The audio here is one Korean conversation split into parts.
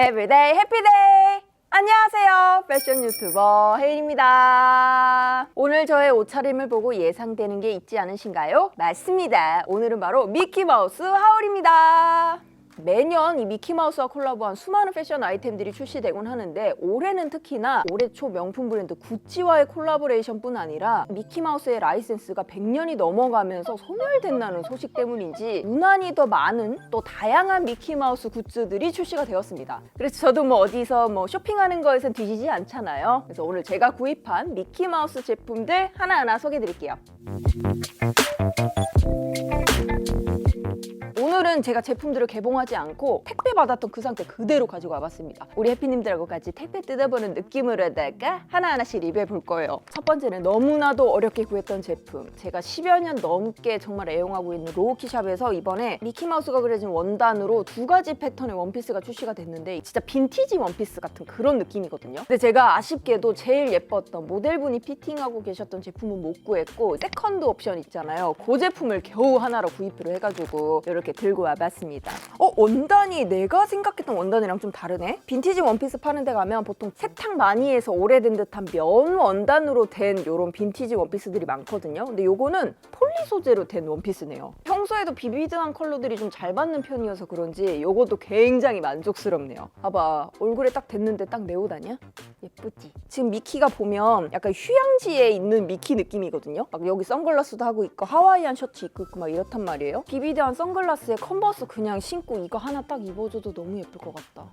에브리데이 해피데이! 안녕하세요. 패션 유튜버 혜인입니다. 오늘 저의 옷차림을 보고 예상되는 게 있지 않으신가요? 맞습니다. 오늘은 바로 미키마우스 하울입니다. 매년 이 미키마우스와 콜라보한 수많은 패션 아이템들이 출시되곤 하는데 올해는 특히나 올해 초 명품 브랜드 구찌와의 콜라보레이션뿐 아니라 미키마우스의 라이센스가 100년이 넘어가면서 소멸된다는 소식 때문인지 무난히 더 많은 또 다양한 미키마우스 굿즈들이 출시가 되었습니다. 그래서 저도 뭐 어디서 뭐 쇼핑하는 거에선 뒤지지 않잖아요. 그래서 오늘 제가 구입한 미키마우스 제품들 하나하나 소개해 드릴게요. 오늘은 제가 제품들을 개봉하지 않고 택배 받았던 그 상태 그대로 가지고 와봤습니다. 우리 해피님들하고 같이 택배 뜯어보는 느낌으로다가 하나하나씩 리뷰해 볼 거예요. 첫 번째는 너무나도 어렵게 구했던 제품. 제가 10여 년 넘게 정말 애용하고 있는 로우키샵에서 이번에 미키마우스가 그려진 원단으로 두 가지 패턴의 원피스가 출시가 됐는데 진짜 빈티지 원피스 같은 그런 느낌이거든요. 근데 제가 아쉽게도 제일 예뻤던 모델분이 피팅하고 계셨던 제품은 못 구했고 세컨드 옵션 있잖아요. 그 제품을 겨우 하나로 구입을 해가지고 이렇게 들고 와봤습니다. 어 원단이 내가 생각했던 원단이랑 좀 다르네. 빈티지 원피스 파는 데 가면 보통 세탁 많이 해서 오래된 듯한 면 원단으로 된 이런 빈티지 원피스들이 많거든요. 근데 요거는 폴리 소재로 된 원피스네요. 평소에도 비비드한 컬러들이 좀잘 받는 편이어서 그런지 요것도 굉장히 만족스럽네요. 봐봐 얼굴에 딱 됐는데 딱 내 옷 아니야? 예쁘지? 지금 미키가 보면 약간 휴양지에 있는 미키 느낌이거든요. 막 여기 선글라스도 하고 있고 하와이안 셔츠 입고 있고 막 이렇단 말이에요. 비비드한 선글라스에 컨버스 그냥 신고 이거 하나 딱 입어줘도 너무 예쁠 것 같다.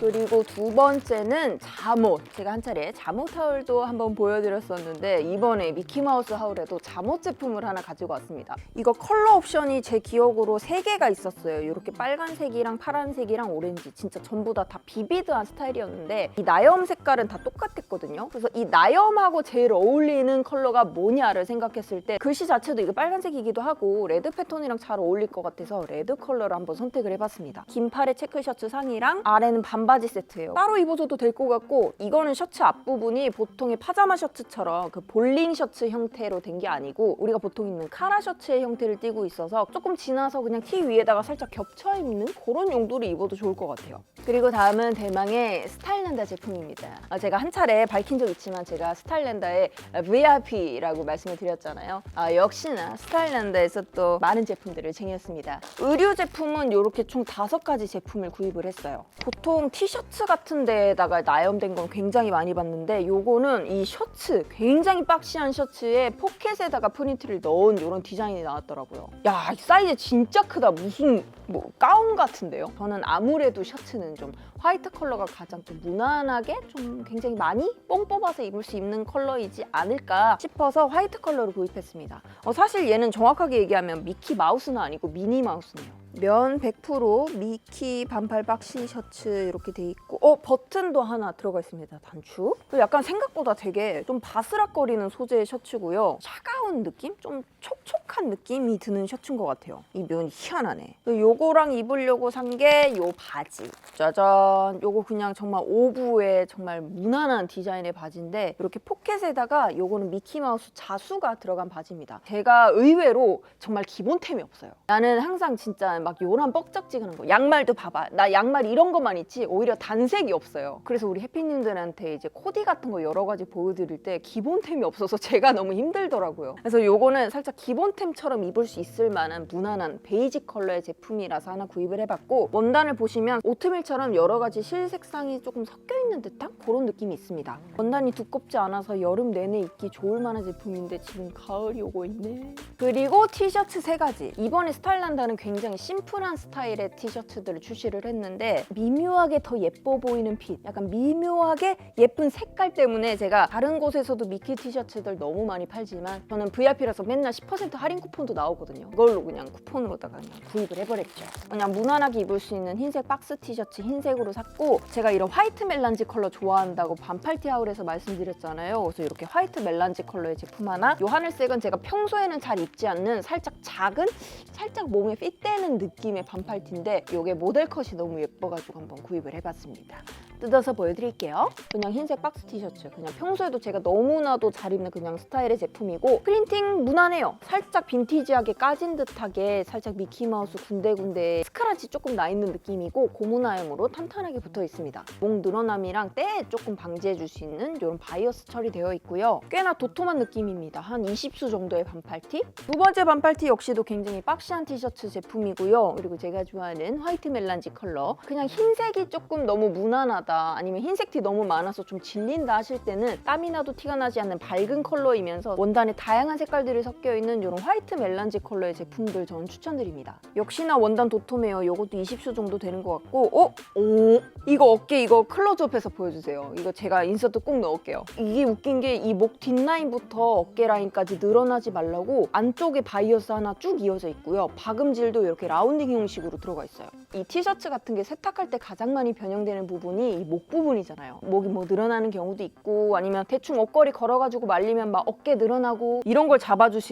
그리고 두 번째는 잠옷. 제가 한 차례 잠옷 하울도 한번 보여드렸었는데 이번에 미키마우스 하울에도 잠옷 제품을 하나 가지고 왔습니다. 이거 컬러 옵션이 제 기억으로 세개가 있었어요. 이렇게 빨간색이랑 파란색이랑 오렌지 진짜 전부 다 다 비비드한 스타일이었는데 이 나염 색깔은 다 똑같았거든요. 그래서 이 나염하고 제일 어울리는 컬러가 뭐냐를 생각했을 때 글씨 자체도 이게 빨간색이기도 하고 레드 패턴이랑 잘 어울릴 것 같아서 레드 컬러를 한번 선택을 해봤습니다. 긴팔의 체크 셔츠 상의랑 아래는 반 바지 세트예요. 따로 입어줘도 될 것 같고 이거는 셔츠 앞부분이 보통의 파자마 셔츠처럼 그 볼링 셔츠 형태로 된 게 아니고 우리가 보통 입는 카라 셔츠의 형태를 띠고 있어서 조금 지나서 그냥 티 위에다가 살짝 겹쳐 입는 그런 용도로 입어도 좋을 것 같아요. 그리고 다음은 대망의 스타일랜다 제품입니다. 아, 제가 한 차례 밝힌 적 있지만 제가 스타일랜다의 VIP라고 말씀을 드렸잖아요. 아, 역시나 스타일랜다에서 또 많은 제품들을 쟁였습니다. 의류 제품은 이렇게 총 다섯 가지 제품을 구입을 했어요. 보통 티셔츠 같은 데에다가 나염된 건 굉장히 많이 봤는데 요거는 이 셔츠 굉장히 박시한 셔츠에 포켓에다가 프린트를 넣은 이런 디자인이 나왔더라고요. 야, 이 사이즈 진짜 크다. 무슨 뭐 가운 같은데요? 저는 아무래도 셔츠는 좀 화이트 컬러가 가장 좀 무난하게 좀 굉장히 많이 뽕 뽑아서 입을 수 있는 컬러이지 않을까 싶어서 화이트 컬러를 구입했습니다. 어, 사실 얘는 정확하게 얘기하면 미키 마우스는 아니고 미니 마우스네요. 면 100% 미키 반팔 박시 셔츠 이렇게 돼 있고 어 버튼도 하나 들어가 있습니다 단추 그리고 약간 생각보다 되게 좀 바스락거리는 소재의 셔츠고요 차가운 느낌 좀 촉촉한 느낌이 드는 셔츠인 것 같아요 이 면이 희한하네 그리고 요거랑 입으려고 산 게 요 바지. 짜잔. 요거 그냥 정말 오브의 정말 무난한 디자인의 바지인데 이렇게 포켓에다가 요거는 미키마우스 자수가 들어간 바지입니다. 제가 의외로 정말 기본템이 없어요. 나는 항상 진짜 막 요런 뻑적지근한 거 양말도 봐봐. 나 양말 이런 것만 있지 오히려 단색이 없어요. 그래서 우리 해피님들한테 이제 코디 같은 거 여러 가지 보여드릴 때 기본템이 없어서 제가 너무 힘들더라고요. 그래서 요거는 살짝 기본템처럼 입을 수 있을 만한 무난한 베이지 컬러의 제품이 라서 하나 구입을 해봤고 원단을 보시면 오트밀처럼 여러 가지 실 색상이 조금 섞여 있는 듯한 그런 느낌이 있습니다. 원단이 두껍지 않아서 여름 내내 입기 좋을 만한 제품인데 지금 가을이 오고 있네. 그리고 티셔츠 세 가지. 이번에 스타일란다는 굉장히 심플한 스타일의 티셔츠들을 출시를 했는데 미묘하게 더 예뻐 보이는 핏 약간 미묘하게 예쁜 색깔 때문에 제가 다른 곳에서도 미키 티셔츠들 너무 많이 팔지만 저는 VIP라서 맨날 10% 할인 쿠폰도 나오거든요. 그걸로 그냥 쿠폰으로다가 그냥 구입을 해버렸죠 그냥 무난하게 입을 수 있는 흰색 박스 티셔츠 흰색으로 샀고 제가 이런 화이트 멜란지 컬러 좋아한다고 반팔티 하울에서 말씀드렸잖아요 그래서 이렇게 화이트 멜란지 컬러의 제품 하나 이 하늘색은 제가 평소에는 잘 입지 않는 살짝 작은 살짝 몸에 핏되는 느낌의 반팔티인데 이게 모델 컷이 너무 예뻐가지고 한번 구입을 해봤습니다. 뜯어서 보여드릴게요. 그냥 흰색 박스 티셔츠. 그냥 평소에도 제가 너무나도 잘 입는 그냥 스타일의 제품이고 프린팅 무난해요. 살짝 빈티지하게 까진 듯하게 살짝 미키마우스 군데군데 스크래치 조금 나 있는 느낌이고 고무나염으로 탄탄하게 붙어 있습니다. 목 늘어남이랑 때 조금 방지해 줄 수 있는 이런 바이어스 처리되어 있고요. 꽤나 도톰한 느낌입니다. 한 20수 정도의 반팔티. 두 번째 반팔티 역시도 굉장히 박시한 티셔츠 제품이고요. 그리고 제가 좋아하는 화이트 멜란지 컬러. 그냥 흰색이 조금 너무 무난하다 아니면 흰색 티 너무 많아서 좀 질린다 하실 때는 땀이 나도 티가 나지 않는 밝은 컬러이면서 원단에 다양한 색깔들이 섞여 있는 이런 화이트 멜란지 컬러의 제품들 저는 추천드립니다. 역시나 원단 도톰해요. 이것도 20수 정도 되는 것 같고 어? 오 이거 어깨 이거 클로즈업해서 보여주세요. 이거 제가 인서트 꼭 넣을게요. 이게 웃긴 게 이 목 뒷라인부터 어깨 라인까지 늘어나지 말라고 안쪽에 바이어스 하나 쭉 이어져 있고요. 박음질도 이렇게 라운딩 형식으로 들어가 있어요. 이 티셔츠 같은 게 세탁할 때 가장 많이 변형되는 부분이 이 목 부분이잖아요. 목이 뭐 늘어나는 경우도 있고 아니면 대충 옷걸이 걸어가지고 말리면 막 어깨 늘어나고 이런 걸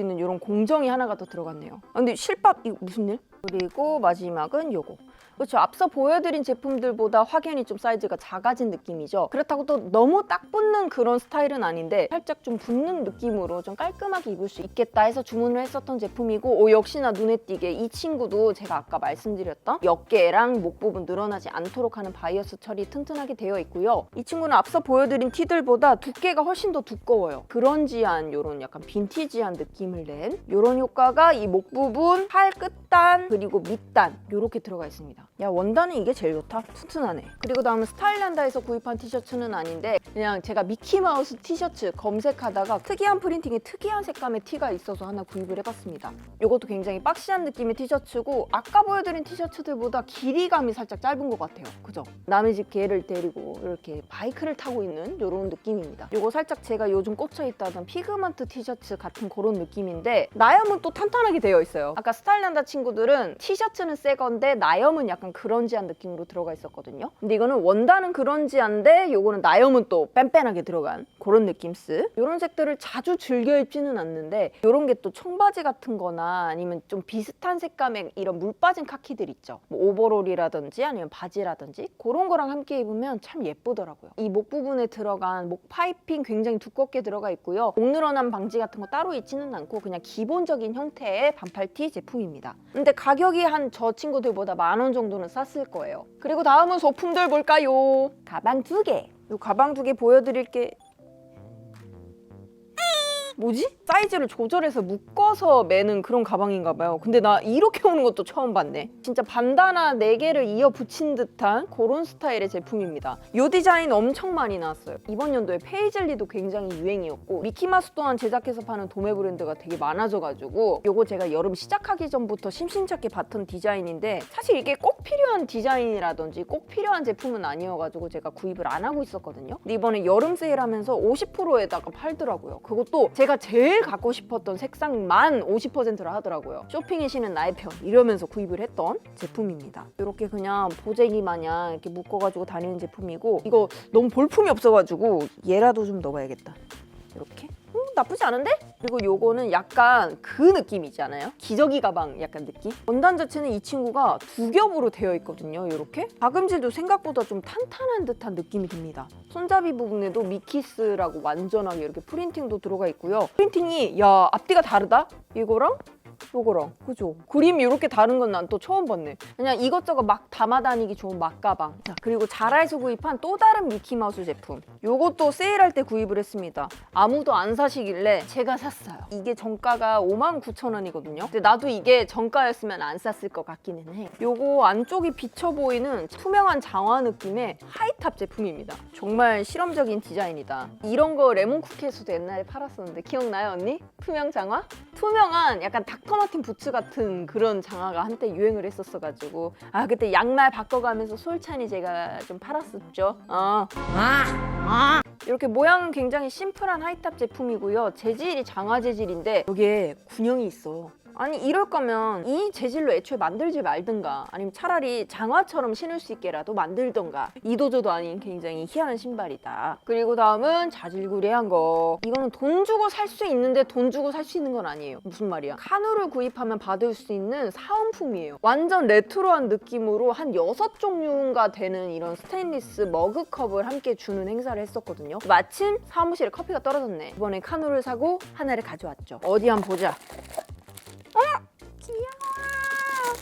있는 이런 공정이 하나가 더 들어갔네요. 아, 근데 실밥 이거 무슨 일? 그리고 마지막은 요거. 그렇죠. 앞서 보여드린 제품들보다 확연히 좀 사이즈가 작아진 느낌이죠. 그렇다고 또 너무 딱 붙는 그런 스타일은 아닌데 살짝 좀 붙는 느낌으로 좀 깔끔하게 입을 수 있겠다 해서 주문을 했었던 제품이고 오, 역시나 눈에 띄게 이 친구도 제가 아까 말씀드렸던 어깨랑 목 부분 늘어나지 않도록 하는 바이어스 처리 튼튼하게 되어 있고요. 이 친구는 앞서 보여드린 티들보다 두께가 훨씬 더 두꺼워요. 그런지한 이런 약간 빈티지한 느낌을 낸 이런 효과가 이 목 부분, 팔 끝단 그리고 밑단 이렇게 들어가 있습니다. 야 원단은 이게 제일 좋다. 튼튼하네. 그리고 다음은 스타일란다에서 구입한 티셔츠는 아닌데 그냥 제가 미키마우스 티셔츠 검색하다가 특이한 프린팅에 특이한 색감의 티가 있어서 하나 구입을 해봤습니다. 이것도 굉장히 박시한 느낌의 티셔츠고 아까 보여드린 티셔츠들보다 길이감이 살짝 짧은 것 같아요. 그죠? 남의 집 개를 데리고 이렇게 바이크를 타고 있는 이런 느낌입니다. 이거 살짝 제가 요즘 꽂혀있다던 피그먼트 티셔츠 같은 그런 느낌인데 나염은 또 탄탄하게 되어 있어요. 아까 스타일란다 친구들은 티셔츠는 새 건데 나염은 약간 그런지한 느낌으로 들어가 있었거든요. 근데 이거는 원단은 그런지한데 요거는 나염은 또 뺀뺀하게 들어간 그런 느낌스. 이런 색들을 자주 즐겨 입지는 않는데 이런 게 또 청바지 같은 거나 아니면 좀 비슷한 색감의 이런 물 빠진 카키들 있죠. 뭐 오버롤이라든지 아니면 바지라든지 그런 거랑 함께 입으면 참 예쁘더라고요. 이 목 부분에 들어간 목 파이핑 굉장히 두껍게 들어가 있고요. 목 늘어남 방지 같은 거 따로 있지는 않고 그냥 기본적인 형태의 반팔 티 제품입니다. 근데 가격이 한 저 친구들보다 만 원 정도 는 쌌을 거예요. 그리고 다음은 소품들 볼까요? 가방 두 개. 이 가방 두 개 보여드릴게. 뭐지? 사이즈를 조절해서 묶어서 매는 그런 가방인가 봐요. 근데 나 이렇게 오는 것도 처음 봤네. 진짜 반다나 4개를 이어 붙인 듯한 그런 스타일의 제품입니다. 이 디자인 엄청 많이 나왔어요. 이번 연도에 페이즐리도 굉장히 유행이었고 미키마스 또한 제작해서 파는 도매 브랜드가 되게 많아져가지고 이거 제가 여름 시작하기 전부터 심심찮게 봤던 디자인인데 사실 이게 꼭 필요한 디자인이라든지 꼭 필요한 제품은 아니어가지고 제가 구입을 안 하고 있었거든요. 근데 이번에 여름 세일하면서 50%에다가 팔더라고요. 그것도 제가 제일 갖고 싶었던 색상만 50%라 하더라고요. 쇼핑의 신은 나의 편 이러면서 구입을 했던 제품입니다. 이렇게 그냥 보재기 마냥 이렇게 묶어가지고 다니는 제품이고 이거 너무 볼품이 없어가지고 얘라도 좀 넣어봐야겠다. 이렇게. 음, 나쁘지 않은데? 그리고 요거는 약간 그 느낌이잖아요. 기저귀 가방 약간 느낌? 원단 자체는 이 친구가 두 겹으로 되어 있거든요. 이렇게. 박음질도 생각보다 좀 탄탄한 듯한 느낌이 듭니다. 손잡이 부분에도 미키스라고 완전하게 이렇게 프린팅도 들어가 있고요. 프린팅이 야 앞뒤가 다르다? 이거랑 요거랑 그죠? 그림이 이렇게 다른 건 난 또 처음 봤네. 그냥 이것저것 막 담아 다니기 좋은 막가방. 자, 그리고 자라에서 구입한 또 다른 미키마우스 제품. 요것도 세일할 때 구입을 했습니다. 아무도 안 사시길래 제가 샀어요. 이게 정가가 59,000원이거든요. 근데 나도 이게 정가였으면 안 샀을 것 같기는 해. 요거 안쪽이 비쳐 보이는 투명한 장화 느낌의 하이탑 제품입니다. 정말 실험적인 디자인이다. 이런 거 레몬쿠키에서도 옛날에 팔았었는데 기억나요 언니? 투명 장화? 투명한 약간 닥터 마틴 부츠 같은 그런 장화가 한때 유행을 했었어가지고 아 그때 양말 바꿔가면서 솔찬히 제가 좀 팔았었죠. 어. 이렇게 모양은 굉장히 심플한 하이탑 제품이고요. 재질이 장화 재질인데 여기에 군형이 있어. 아니 이럴 거면 이 재질로 애초에 만들지 말든가 아니면 차라리 장화처럼 신을 수 있게라도 만들던가. 이도저도 아닌 굉장히 희한한 신발이다. 그리고 다음은 자질구레한 거. 이거는 돈 주고 살 수 있는데 돈 주고 살 수 있는 건 아니에요. 무슨 말이야? 카누를 구입하면 받을 수 있는 사은품이에요. 완전 레트로한 느낌으로 한 여섯 종류가 되는 이런 스테인리스 머그컵을 함께 주는 행사를 했었거든요. 마침 사무실에 커피가 떨어졌네. 이번에 카누를 사고 하나를 가져왔죠. 어디 한번 보자.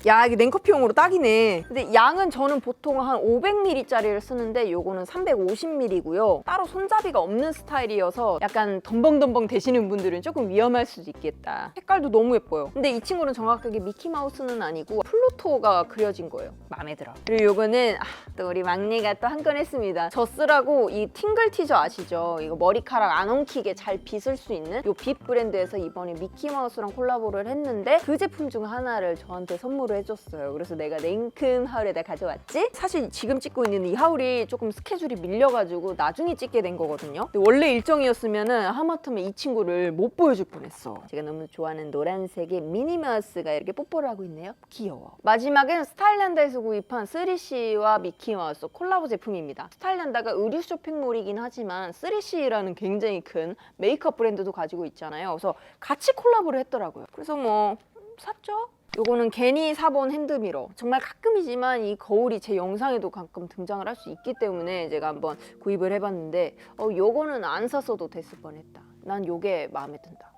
야 이게 냉커피용으로 딱이네. 근데 양은 저는 보통 한 500ml짜리를 쓰는데 요거는 350ml고요. 따로 손잡이가 없는 스타일이어서 약간 덤벙덤벙 되시는 분들은 조금 위험할 수도 있겠다. 색깔도 너무 예뻐요. 근데 이 친구는 정확하게 미키마우스는 아니고 플루토가 그려진 거예요. 마음에 들어. 그리고 요거는 아, 또 우리 막내가 또 한 건 했습니다. 저 쓰라고 이 팅글 티저 아시죠? 이거 머리카락 안 엉키게 잘 빗을 수 있는 요 빗 브랜드에서 이번에 미키마우스랑 콜라보를 했는데 그 제품 중 하나를 저한테 선물을 해줬어요. 그래서 내가 냉큼 하울에다 가져왔지? 사실 지금 찍고 있는 이 하울이 조금 스케줄이 밀려가지고 나중에 찍게 된 거거든요. 근데 원래 일정이었으면 은 하마터면 이 친구를 못 보여줄 뻔했어. 제가 너무 좋아하는 노란색의 미니마우스가 이렇게 뽀뽀를 하고 있네요. 귀여워. 마지막은 스타일란다에서 구입한 3CE와 미키마우스 콜라보 제품입니다. 스타일란다가 의류 쇼핑몰이긴 하지만 3CE라는 굉장히 큰 메이크업 브랜드도 가지고 있잖아요. 그래서 같이 콜라보를 했더라고요. 그래서 뭐 샀죠? 요거는 괜히 사본 핸드미러. 정말 가끔이지만 이 거울이 제 영상에도 가끔 등장을 할 수 있기 때문에 제가 한번 구입을 해봤는데 어, 요거는 안 샀어도 됐을 뻔했다. 난 요게 마음에 든다.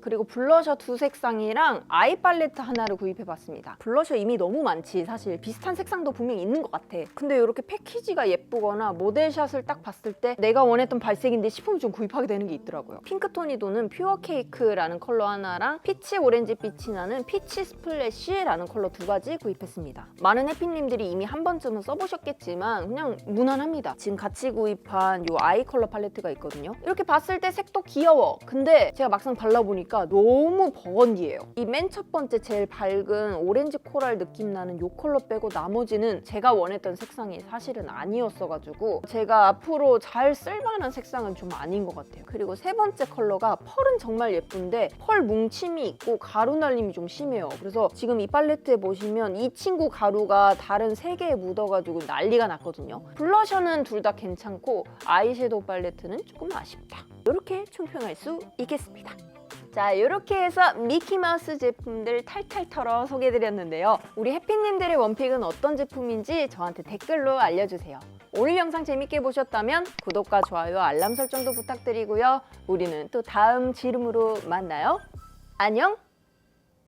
그리고 블러셔 두 색상이랑 아이 팔레트 하나를 구입해봤습니다. 블러셔 이미 너무 많지 사실 비슷한 색상도 분명히 있는 것 같아. 근데 이렇게 패키지가 예쁘거나 모델샷을 딱 봤을 때 내가 원했던 발색인데 싶으면 좀 구입하게 되는 게 있더라고요. 핑크토니도는 퓨어 케이크라는 컬러 하나랑 피치 오렌지 빛이 나는 피치 스플래시라는 컬러 두 가지 구입했습니다. 많은 해피님들이 이미 한 번쯤은 써보셨겠지만 그냥 무난합니다. 지금 같이 구입한 요 아이 컬러 팔레트가 있거든요. 이렇게 봤을 때 색도 귀여워. 근데 제가 막상 발라 보니까 너무 버건디예요. 이 맨 첫 번째 제일 밝은 오렌지 코랄 느낌 나는 요 컬러 빼고 나머지는 제가 원했던 색상이 사실은 아니었어가지고 제가 앞으로 잘 쓸만한 색상은 좀 아닌 것 같아요. 그리고 세 번째 컬러가 펄은 정말 예쁜데 펄 뭉침이 있고 가루 날림이 좀 심해요. 그래서 지금 이 팔레트에 보시면 이 친구 가루가 다른 세 개에 묻어가지고 난리가 났거든요. 블러셔는 둘 다 괜찮고 아이섀도우 팔레트는 조금 아쉽다. 이렇게 총평할 수 있겠습니다. 자, 이렇게 해서 미키마우스 제품들 탈탈 털어 소개해드렸는데요. 우리 해피님들의 원픽은 어떤 제품인지 저한테 댓글로 알려주세요. 오늘 영상 재밌게 보셨다면 구독과 좋아요, 알람 설정도 부탁드리고요. 우리는 또 다음 지름으로 만나요. 안녕!